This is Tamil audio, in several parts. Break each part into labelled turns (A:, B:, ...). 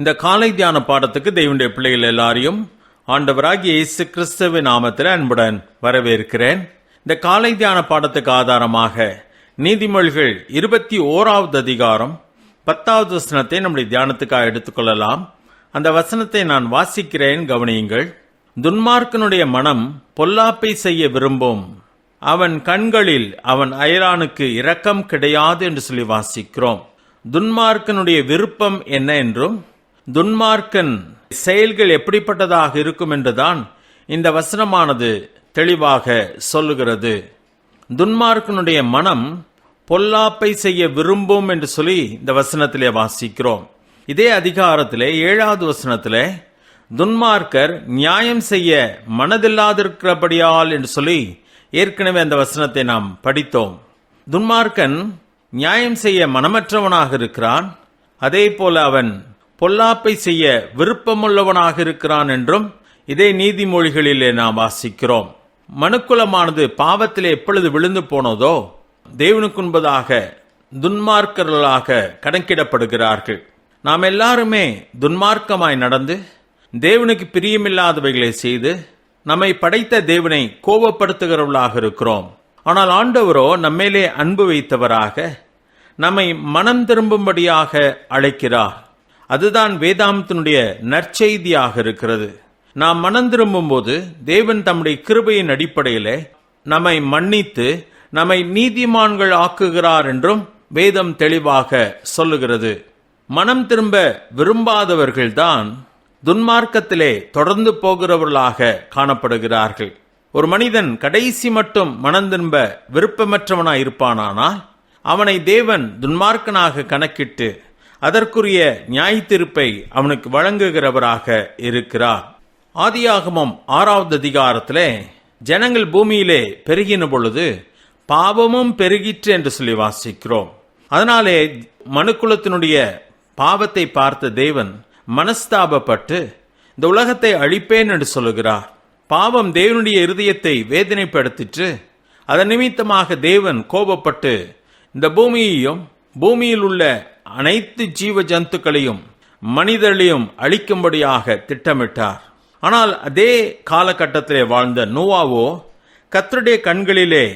A: இந்த காலை தியான பாடத்துக்கு தெய்வனுடைய பிள்ளைகள் எல்லாரையும் ஆண்டவராகிய இயேசு கிறிஸ்துவின் நாமத்தில் அன்புடன் வரவேற்கிறேன். இந்த காலை தியான பாடத்துக்கு ஆதாரமாக நீதிமொழிகள் இருபத்தி ஓராவது அதிகாரம் பத்தாவது வசனத்தை நம்முடைய தியானத்துக்காக எடுத்துக்கொள்ளலாம். அந்த வசனத்தை நான் வாசிக்கிறேன் கவனியுங்கள். துன்மார்க்கனுடைய மனம் பொல்லாப்பை செய்ய விரும்பும். அவன் கண்களில் அவன் அயரானுக்கு இரக்கம் கிடையாது என்று சொல்லி வாசிக்கிறோம். துன்மார்க்கனுடைய விருப்பம் என்ன என்றும் துன்மார்க்கன் செயல்கள் எப்படிப்பட்டதாக இருக்கும் என்றுதான் இந்த வசனமானது தெளிவாக சொல்லுகிறது. துன்மார்க்கனுடைய மனம் பொல்லாப்பை செய்ய விரும்பும் என்று சொல்லி இந்த வசனத்திலே வாசிக்கிறோம். இதே அதிகாரத்திலே ஏழாவது வசனத்திலே துன்மார்க்கர் நியாயம் செய்ய மனதில்லாதிருக்கிறபடியால் என்று சொல்லி ஏற்கனவே அந்த வசனத்தை நாம் படித்தோம். துன்மார்க்கன் நியாயம் செய்ய மனமற்றவனாக இருக்கிறான். அதே போல அவன் பொல்லாப்பை செய்ய விருப்பமுள்ளவனாக இருக்கிறான் என்றும் இதே நீதிமொழிகளிலே நாம் வாசிக்கிறோம். மனுக்குலமானது பாவத்திலே எப்பொழுது விழுந்து போனதோ தேவனுக்குன்பதாக துன்மார்க்கர்களாக கணக்கிடப்படுகிறார்கள். நாம் எல்லாருமே துன்மார்க்கமாய் நடந்து தேவனுக்கு பிரியமில்லாதவைகளை செய்து நம்மை படைத்த தேவனை கோபப்படுத்துகிறவர்களாக இருக்கிறோம். ஆனால் ஆண்டவரோ நம்மேலே அன்பு வைத்தவராக நம்மை மனம் திரும்பும்படியாக அழைக்கிறார். அதுதான் வேதாந்தனுடைய நற்செய்தியாக இருக்கிறது. நாம் மனம் திரும்பும்போது தேவன் தம்முடைய கிருபையின் அடிப்படையிலே நம்மை மன்னித்து நம்மை நீதிமான்கள் ஆக்குகிறார் என்றும் வேதம் தெளிவாக சொல்லுகிறது. மனம் திரும்ப விரும்பாதவர்கள்தான் துன்மார்க்கத்திலே தொடர்ந்து போகிறவர்களாக காணப்படுகிறார்கள். ஒரு மனிதன் கடைசி மட்டும் மனம் திரும்ப விருப்பமற்றவனாய் இருப்பானானால் அவனை தேவன் துன்மார்க்கனாக கணக்கிட்டு அதற்குரிய நியாயத்தீர்ப்பை அவனுக்கு வழங்குகிறவராக இருக்கிறார். ஆதியாகமம் ஆறாவது அதிகாரத்திலே ஜனங்கள் பூமியிலே பெருகின பொழுது பாவமும் பெருகிற்று என்று சொல்லி வாசிக்கிறோம். அதனாலே மனுக்குலத்தினுடைய பாவத்தை பார்த்த தேவன் மனஸ்தாபப்பட்டு இந்த உலகத்தை அழிப்பேன் என்று சொல்லுகிறார். பாவம் தேவனுடைய இருதயத்தை வேதனைப்படுத்திற்று. அதன் நிமித்தமாக தேவன் கோபப்பட்டு இந்த பூமியையும் பூமியில் உள்ள அனைத்து ஜீவ ஜந்துக்களையும் மனிதர்களையும் அழிக்கும்படியாக திட்டமிட்டார். ஆனால் அதே காலகட்டத்திலே வாழ்ந்த நோவாவோ கத்தருடைய கண்களிலே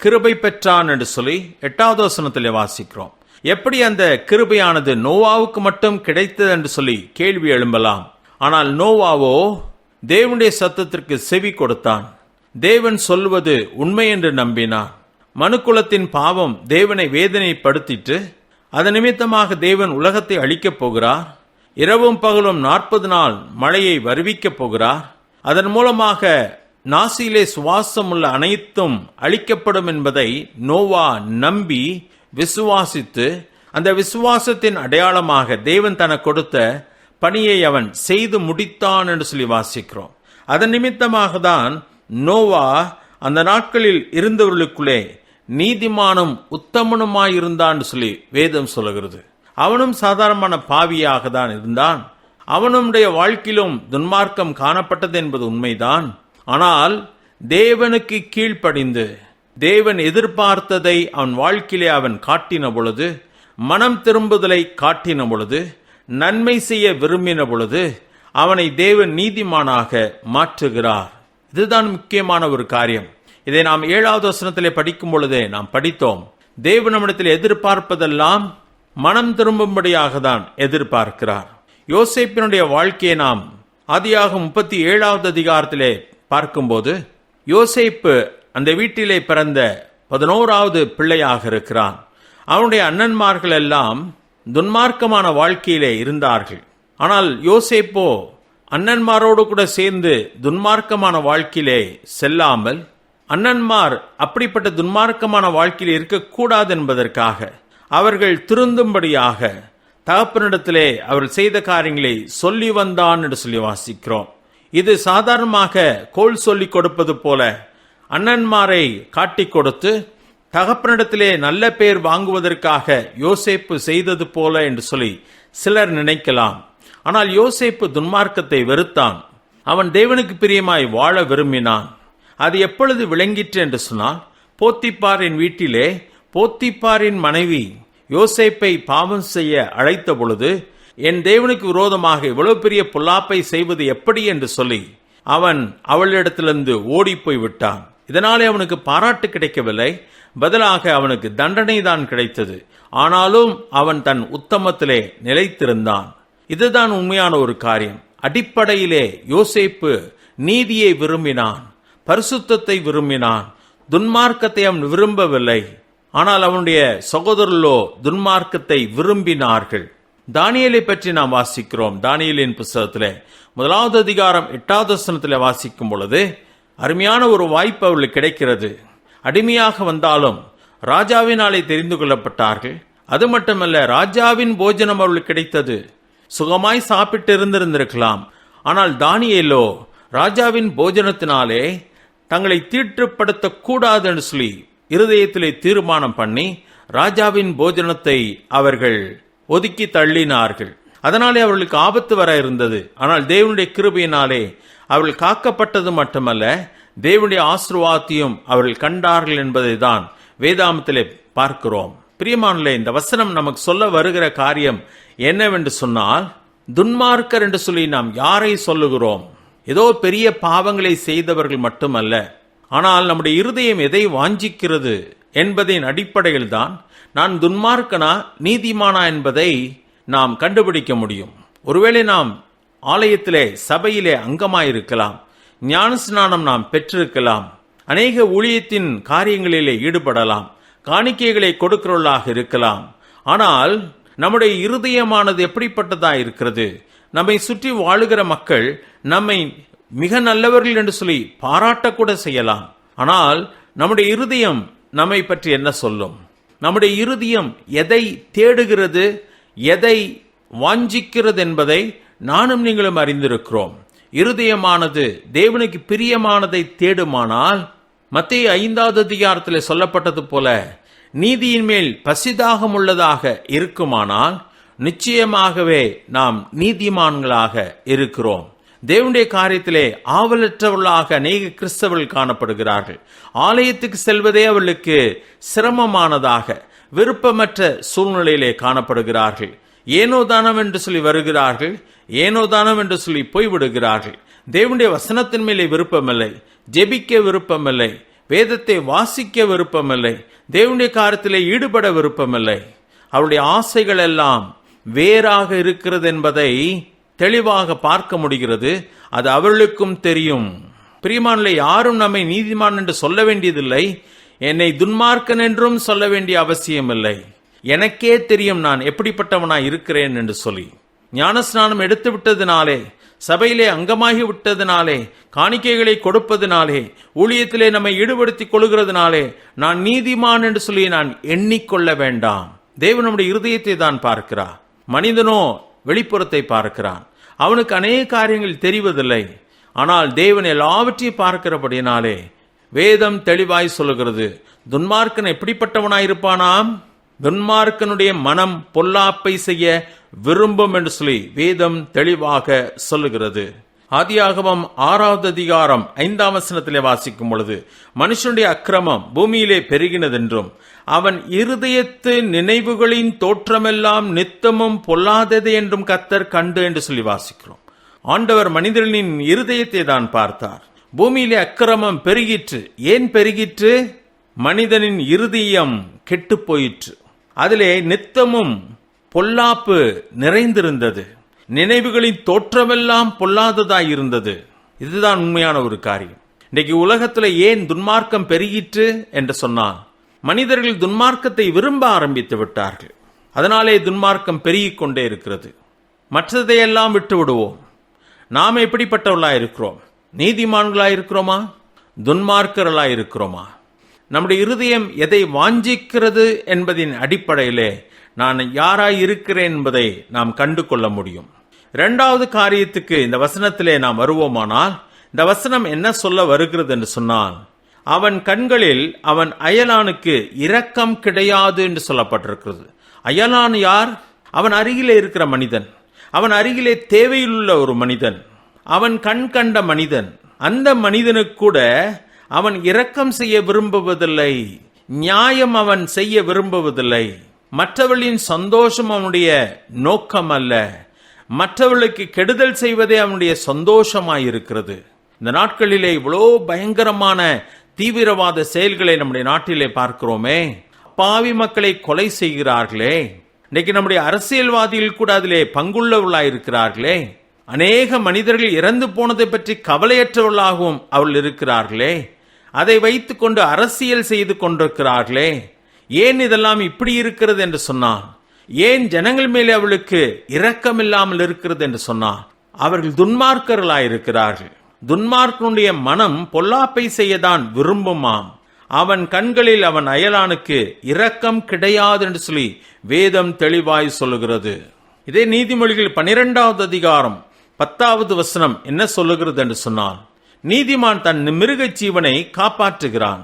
A: கிருபை பெற்றான் என்று சொல்லி எட்டாவது வசனத்திலே வாசிக்கிறோம். எப்படி அந்த கிருபையானது நோவாவுக்கு மட்டும் கிடைத்தது என்று சொல்லி கேள்வி எழும்பலாம். ஆனால் நோவாவோ தேவனுடைய சத்தத்திற்கு செவி கொடுத்தான். தேவன் சொல்வது உண்மை என்று நம்பினான் மனுக்குலத்தின் பாவம் தேவனை வேதனைப்படுத்திட்டு அதன் நிமித்தமாக தேவன் உலகத்தை அழிக்கப் போகிறார். இரவும் பகலும் நாற்பது நாள் மழையை வருவிக்கப் போகிறார். அதன் மூலமாக நாசியிலே சுவாசம் உள்ள அனைத்தும் அழிக்கப்படும் என்பதை நோவா நம்பி விசுவாசித்து அந்த விசுவாசத்தின் அடையாளமாக தேவன் தனக்கு கொடுத்த பணியை அவன் செய்து முடித்தான் என்று சொல்லி வாசிக்கிறோம். அதன் நிமித்தமாக தான் நோவா அந்த நாட்களில் இருந்தவர்களுக்குள்ளே நீதிமானும் உத்தமனுமாயிருந்தான்னு சொல்லி வேதம் சொல்லுகிறது. அவனும் சாதாரணமான பாவியாக தான் இருந்தான். அவனுடைய வாழ்க்கையிலும் துன்மார்க்கம் காணப்பட்டது என்பது உண்மைதான். ஆனால் தேவனுக்கு கீழ்ப்படிந்து தேவன் எதிர்பார்த்ததை அவன் வாழ்க்கையிலே அவன் காட்டின பொழுது மனம் திரும்புதலை காட்டின பொழுது நன்மை செய்ய விரும்பின பொழுது அவனை தேவன் நீதிமானாக மாற்றுகிறார். இதுதான் முக்கியமான ஒரு காரியம். இதை நாம் ஏழாவது வசனத்திலே படிக்கும் பொழுதே நாம் படித்தோம். தேவ நம்மிடத்தில் எதிர்பார்ப்பதெல்லாம் மனம் திரும்பும்படியாக தான் எதிர்பார்க்கிறார். யோசேப்பினுடைய வாழ்க்கையை நாம் ஆதியாக முப்பத்தி ஏழாவது அதிகாரத்திலே பார்க்கும்போது யோசேப்பு அந்த வீட்டிலே பிறந்த பதினோராவது பிள்ளையாக இருக்கிறான். அவனுடைய அண்ணன்மார்கள் எல்லாம் துன்மார்க்கமான வாழ்க்கையிலே இருந்தார்கள். ஆனால் யோசேப்போ அண்ணன்மாரோடு கூட சேர்ந்து துன்மார்க்கமான வாழ்க்கையிலே செல்லாமல் அண்ணன்மார் அப்படிப்பட்ட துன்மார்க்கமான வாழ்க்கையில் இருக்கக்கூடாது என்பதற்காக அவர்கள் திருந்தும்படியாக தகப்பனிடத்திலே அவர்கள் செய்த காரியங்களை சொல்லி வந்தான் என்று சொல்லி வாசிக்கிறோம். இது சாதாரணமாக கோல் சொல்லிக் கொடுப்பது போல அண்ணன்மாரை காட்டி கொடுத்து தகப்பனிடத்திலே நல்ல பேர் வாங்குவதற்காக யோசேப்பு செய்தது போல என்று சொல்லி சிலர் நினைக்கலாம். ஆனால் யோசேப்பு துன்மார்க்கத்தை வெறுத்தான். அவன் தேவனுக்கு பிரியமாய் வாழ விரும்பினான். அது எப்பொழுது விளங்கிற்று என்று சொன்னால் போத்திப்பாரின் வீட்டிலே போத்திப்பாரின் மனைவி யோசேப்பை பாவம் செய்ய அழைத்த பொழுது என் தேவனுக்கு விரோதமாக இவ்வளவு பெரிய பொல்லாப்பை செய்வது எப்படி என்று சொல்லி அவன் அவளிடத்திலிருந்து ஓடிப்போய் விட்டான். இதனாலே அவனுக்கு பாராட்டு கிடைக்கவில்லை. பதிலாக அவனுக்கு தண்டனை தான் கிடைத்தது. ஆனாலும் அவன் தன் உத்தமத்திலே நிலைத்திருந்தான். இதுதான் உண்மையான ஒரு காரியம். அடிப்படையிலே யோசேப்பு நீதியை விரும்பினான். பரிசுத்தத்தை விரும்பினான். துன்மார்க்கத்தை அவன் விரும்பவில்லை. ஆனால் அவனுடைய சகோதரர்களோ துன்மார்க்கத்தை விரும்பினார்கள். தானியலை பற்றி நாம் வாசிக்கிறோம். தானியலின் புஸ்தகத்தில் முதலாவது அதிகாரம் எட்டாவது வசனத்திலே வாசிக்கும் பொழுது அருமையான ஒரு வாய்ப்பு அவர்களுக்கு கிடைக்கிறது. அடிமையாக வந்தாலும் ராஜாவினாலே தெரிந்து கொள்ளப்பட்டார்கள். அது மட்டுமல்ல ராஜாவின் போஜனம் அவர்களுக்கு கிடைத்தது. சுகமாய் சாப்பிட்டு இருந்திருந்திருக்கலாம் ஆனால் தானியலோ ராஜாவின் போஜனத்தினாலே தங்களை தீற்றுப்படுத்தக்கூடாது என்று சொல்லி இருதயத்திலே தீர்மானம் பண்ணி ராஜாவின் போஜனத்தை அவர்கள் ஒதுக்கி தள்ளினார்கள். அதனாலே அவர்களுக்கு ஆபத்து வர இருந்தது. ஆனால் தேவனுடைய கிருபையினாலே அவர்கள் காக்கப்பட்டது மட்டுமல்ல தேவனுடைய ஆசிர்வாதத்தையும் அவர்கள் கண்டார்கள் என்பதை தான் வேதாமத்திலே பார்க்கிறோம். பிரியமானலே இந்த வசனம் நமக்கு சொல்ல வருகிற காரியம் என்னவென்று சொன்னால் துன்மார்க்கர் என்று சொல்லி நாம் யாரை சொல்லுகிறோம்? ஏதோ பெரிய பாவங்களை செய்தவர்கள் மட்டுமல்ல ஆனால் நம்முடைய இருதயம் எதை வாஞ்சிக்கிறது என்பதின் அடிப்படையில் தான் நான் துன்மார்க்கனா நீதிமானா என்பதை நாம் கண்டுபிடிக்க முடியும். ஒருவேளை நாம் ஆலயத்திலே சபையிலே அங்கமாயிருக்கலாம் ஞான ஸ்நானம் நாம் பெற்றிருக்கலாம் அநேக ஊழியத்தின் காரியங்களிலே ஈடுபடலாம் காணிக்கைகளை கொடுக்கிறவர்களாக இருக்கலாம். ஆனால் நம்முடைய இருதயமானது எப்படிப்பட்டதா இருக்கிறது நம்மை சுற்றி வாழுகிற மக்கள் நம்மை மிக நல்லவர்கள் என்று சொல்லி பாராட்டக்கூட செய்யலாம். ஆனால் நம்முடைய இருதயம் நம்மை பற்றி என்ன சொல்லும்? நம்முடைய இருதயம் எதை தேடுகிறது எதை வாஞ்சிக்கிறது என்பதை நானும் நீங்களும் அறிந்திருக்கிறோம். இருதயமானது தேவனுக்கு பிரியமானதை தேடுமானால் மத்திய ஐந்தாவது அதிகாரத்தில் சொல்லப்பட்டது போல நீதியின் மேல் பசிதாகம் உள்ளதாக இருக்குமானால் நிச்சயமாகவே நாம் நீதிமான்களாக இருக்கிறோம். தேவனுடைய காரியத்திலே ஆவலற்றவர்களாக அநேக கிறிஸ்தவர்கள் காணப்படுகிறார்கள். ஆலயத்துக்கு செல்வதே அவர்களுக்கு சிரமமானதாக விருப்பமற்ற சூழ்நிலையிலே காணப்படுகிறார்கள். ஏனோ தானம் என்று சொல்லி வருகிறார்கள் ஏனோ தானம் என்று சொல்லி போய்விடுகிறார்கள். தேவனுடைய வசனத்தின் மேலே விருப்பமில்லை ஜெபிக்க விருப்பமில்லை வேதத்தை வாசிக்க விருப்பமில்லை தேவனுடைய காரியத்திலே ஈடுபட விருப்பமில்லை. அவருடைய ஆசைகள் எல்லாம் வேறாக இருக்கிறது என்பதை தெளிவாக பார்க்க முடிகிறது. அது அவர்களுக்கும் தெரியும். பிரியமானில் யாரும் நம்மை நீதிமான் என்று சொல்ல வேண்டியதில்லை. என்னை துன்மார்க்கன் என்றும் சொல்ல வேண்டிய அவசியமில்லை. எனக்கே தெரியும் நான் எப்படிப்பட்டவனாய் இருக்கிறேன் என்று சொல்லி. ஞானஸ்நானம் எடுத்து விட்டதினாலே சபையிலே அங்கமாகி விட்டதினாலே காணிக்கைகளை கொடுப்பதினாலே ஊழியத்திலே நம்மை ஈடுபடுத்திக் கொள்கிறதுனாலே நான் நீதிமான் என்று சொல்லி நான் எண்ணிக்கொள்ள வேண்டாம். தேவன் நம்முடைய இருதயத்தை தான் பார்க்கிறார். மனிதனோ வெளிப்புறத்தை பார்க்கிறான். அவனுக்கு அநேக காரியங்கள் தெரிவதில்லை. ஆனால் தேவன் எல்லாவற்றையும் பார்க்கிறபடினாலே வேதம் தெளிவாய் சொல்லுகிறது. துன்மார்க்கன் எப்படிப்பட்டவனாயிருப்பானாம்? துன்மார்க்கனுடைய மனம் பொல்லாப்பை செய்ய விரும்பும் என்று சொல்லி வேதம் தெளிவாக சொல்லுகிறது. ஆதியாகமம் ஆறாவது அதிகாரம் ஐந்தாம் வசனத்திலே வாசிக்கும் பொழுது மனுஷனுடைய அக்கிரமம் பூமியிலே பெருகினதென்றும் அவன் இருதயத்து நினைவுகளின் தோற்றமெல்லாம் நித்தமும் பொல்லாதது என்றும் கத்தர் கண்டு என்று சொல்லி வாசிக்கிறோம். ஆண்டவர் மனிதனின் இருதயத்தை தான் பார்த்தார். பூமியிலே அக்கிரமம் பெருகிற்று. ஏன் பெருகிற்று? மனிதனின் இருதயம் கெட்டுப் போயிற்று. அதிலே நித்தமும் பொல்லாப்பு நிறைந்திருந்தது. நினைவுகளின் தோற்றமெல்லாம் பொல்லாததாய் இருந்தது. இதுதான் உண்மையான ஒரு காரியம். இன்றைக்கு உலகத்தில் ஏன் துன்மார்க்கம் பெருகிற்று என்று சொன்னால் மனிதர்கள் துன்மார்க்கத்தை விரும்ப ஆரம்பித்து விட்டார்கள். அதனாலே துன்மார்க்கம் பெருகிக் கொண்டே இருக்கிறது. மற்றதையெல்லாம் விட்டு விடுவோம். நாம் எப்படிப்பட்டவர்களா இருக்கிறோம்? நீதிமான்களாக இருக்கிறோமா? துன்மார்க்கர்களா இருக்கிறோமா? நம்முடைய இருதயம் எதை வாஞ்சிக்கிறது என்பதின் அடிப்படையிலே நான் யாராய் இருக்கிறேன் என்பதை நாம் கண்டு கொள்ள முடியும். இரண்டாவது காரியத்துக்கு இந்த வசனத்திலே நாம் வருவோமானால் இந்த வசனம் என்ன சொல்ல வருகிறது என்று சொன்னால் அவன் கண்களில் அவன் அயலானுக்கு இரக்கம் கிடையாது என்று சொல்லப்பட்டிருக்கிறது. அயலான் யார்? அவன் அருகிலே இருக்கிற மனிதன். அவன் அருகிலே தேவையுள்ள ஒரு மனிதன். அவன் கண் கண்ட மனிதன். அந்த மனிதனுக்கு கூட அவன் இரக்கம் செய்ய விரும்புவதில்லை. நியாயம் அவன் செய்ய விரும்புவதில்லை. மற்றவர்களின் சந்தோஷம் அவனுடைய நோக்கம் அல்ல மற்றவர்களுக்கு கெடுதல் செய்வதே அவனுடைய சந்தோஷமாயிருக்கிறது. இந்த நாட்களிலே இவ்வளோ பயங்கரமான தீவிரவாத செயல்களை நம்முடைய நாட்டிலே பார்க்கிறோமே. பாவி மக்களை கொலை செய்கிறார்களே. இன்னைக்கு நம்முடைய அரசியல்வாதிகள் கூட அதிலே பங்குள்ளவர்களாயிருக்கிறார்களே. அநேக மனிதர்கள் இறந்து போனதை பற்றி கவலையற்றவர்களாகவும் அவர்கள் இருக்கிறார்களே. அதை வைத்துக்கொண்டு அரசியல் செய்து கொண்டிருக்கிறார்களே. ஏன் இதெல்லாம் இப்படி இருக்கிறது என்று சொன்னான்? ஏன் ஜனங்கள் மேலே அவளுக்கு இரக்கமில்லாமல் இருக்கிறது என்று சொன்னான்? அவர்கள் துன்மார்க்கர்களாயிருக்கிறார்கள். துன்மார்க்கனுடைய மனம் பொல்லாப்பை செய்யதான் விரும்புமாம். அவன் கண்களில் அவன் அயலானுக்கு இரக்கம் கிடையாது என்று சொல்லி வேதம் தெளிவாய் சொல்லுகிறது. இதே நீதிமொழிகள் பனிரெண்டாவது அதிகாரம் பத்தாவது வசனம் என்ன சொல்லுகிறது என்று சொன்னால் நீதிமான் தன் மிருகச் ஜீவனை காப்பாற்றுகிறான்.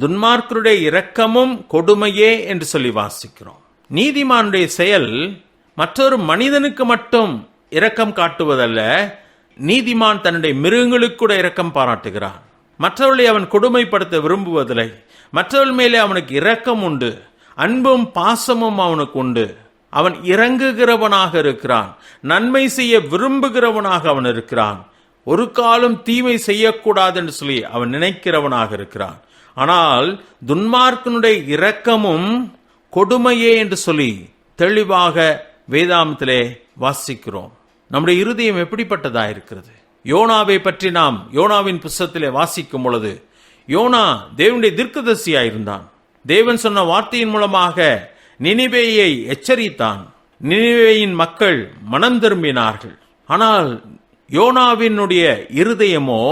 A: துன்மார்க்கருடைய இரக்கமும் கொடுமையே என்று சொல்லி வாசிக்கிறோம். நீதிமானுடைய செயல் மற்றொரு மனிதனுக்கு மட்டும் இரக்கம் காட்டுவதல்ல நீதிமான் தன்னுடைய மிருகங்களுக்கு கூட இரக்கம் பாராட்டுகிறான். மற்றவர்களை அவன் கொடுமைப்படுத்த விரும்புவதில்லை. மற்றவர்கள் மேலே அவனுக்கு இரக்கம் உண்டு அன்பும் பாசமும் அவனுக்கு உண்டு. அவன் இறங்குகிறவனாக இருக்கிறான் நன்மை செய்ய விரும்புகிறவனாக அவன் இருக்கிறான். ஒரு காலம் தீமை செய்யக்கூடாது என்று சொல்லி அவன் நினைக்கிறவனாக இருக்கிறான். ஆனால் துன்மார்க்கனுடைய இரக்கமும் கொடுமையே என்று சொல்லி தெளிவாக வேதாமத்திலே வாசிக்கிறோம். நம்முடைய இருதயம் எப்படிப்பட்டதா இருக்கிறது? யோனாவை பற்றி நாம் யோனாவின் புஸ்தத்திலே வாசிக்கும் பொழுது யோனா தேவனுடைய தீர்க்கதரிசியா இருந்தான். தேவன் சொன்ன வார்த்தையின் மூலமாக நினிவேயை எச்சரித்தான். நினிவேயின் மக்கள் மனம் திரும்பினார்கள். ஆனால் யோனாவினுடைய இருதயமோ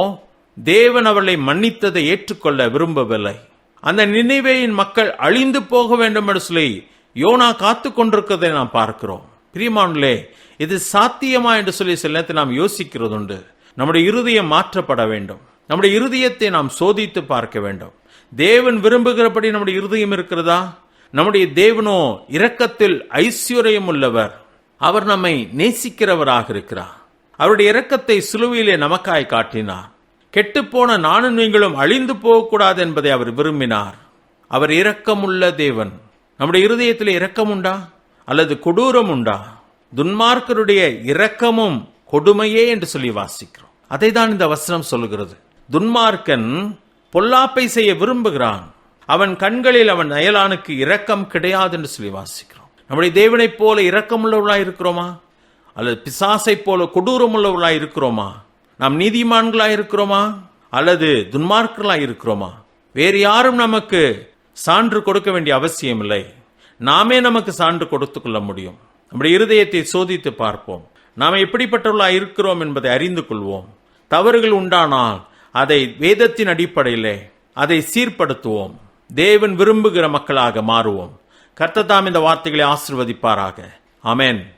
A: தேவன் அவளை மன்னித்ததை ஏற்றுக்கொள்ள விரும்பவில்லை. அந்த நினைவேயின் மக்கள் அழிந்து போக வேண்டும் என்று சொல்லி யோனா காத்து கொண்டிருக்கிறதை நாம் பார்க்கிறோம். பிரியமானே இது சாத்தியமா என்று சொல்லி சில நேரத்தில் நாம் யோசிக்கிறது உண்டு நம்முடைய இருதயம் மாற்றப்பட வேண்டும். நம்முடைய இருதயத்தை நாம் சோதித்து பார்க்க வேண்டும். தேவன் விரும்புகிறபடி நம்முடைய இருதயம் இருக்கிறதா? நம்முடைய தேவனோ இரக்கத்தில் ஐஸ்வர்யம் உள்ளவர். அவர் நம்மை நேசிக்கிறவராக இருக்கிறார். அவருடைய இரக்கத்தை சிலுவையிலே நமக்காய் காட்டினார். கெட்டுப்போன நானும் நீங்களும் அழிந்து போகக்கூடாது என்பதை அவர் விரும்பினார். அவர் இரக்கமுள்ள தேவன். நம்முடைய இருதயத்தில் இரக்கம் உண்டா அல்லது கொடூரம் உண்டா துன்மார்க்கருடைய இரக்கமும் கொடுமையே என்று சொல்லி வாசிக்கிறோம். அதை தான் இந்த வசனம் சொல்லுகிறது. துன்மார்க்கன் பொல்லாப்பை செய்ய விரும்புகிறான். அவன் கண்களில் அவன் அயலானுக்கு இரக்கம் கிடையாது என்று சொல்லி வாசிக்கிறோம். நம்முடைய தேவனைப் போல இரக்கமுள்ளவர்களாக இருக்கிறோமா? அல்லது பிசாசைப் போல கொடூரமுள்ளவர்களாக இருக்கிறோமா? நாம் நீதிமான்களாய் இருக்கிறோமா அல்லது துன்மார்க்களாக இருக்கிறோமா வேறு யாரும் நமக்கு சான்று கொடுக்க வேண்டிய அவசியம் இல்லை நாமே நமக்கு சான்று கொடுத்து கொள்ள முடியும். நம்முடைய இருதயத்தை சோதித்து பார்ப்போம். நாம் எப்படிப்பட்டவர்களாய் இருக்கிறோம் என்பதை அறிந்து கொள்வோம். தவறுகள் உண்டானால் அதை வேதத்தின் அடிப்படையிலே அதை சீர்படுத்துவோம். தேவன் விரும்புகிற மக்களாக மாறுவோம். கர்த்ததாம் இந்த வார்த்தைகளை ஆசிர்வதிப்பாராக. அமேன்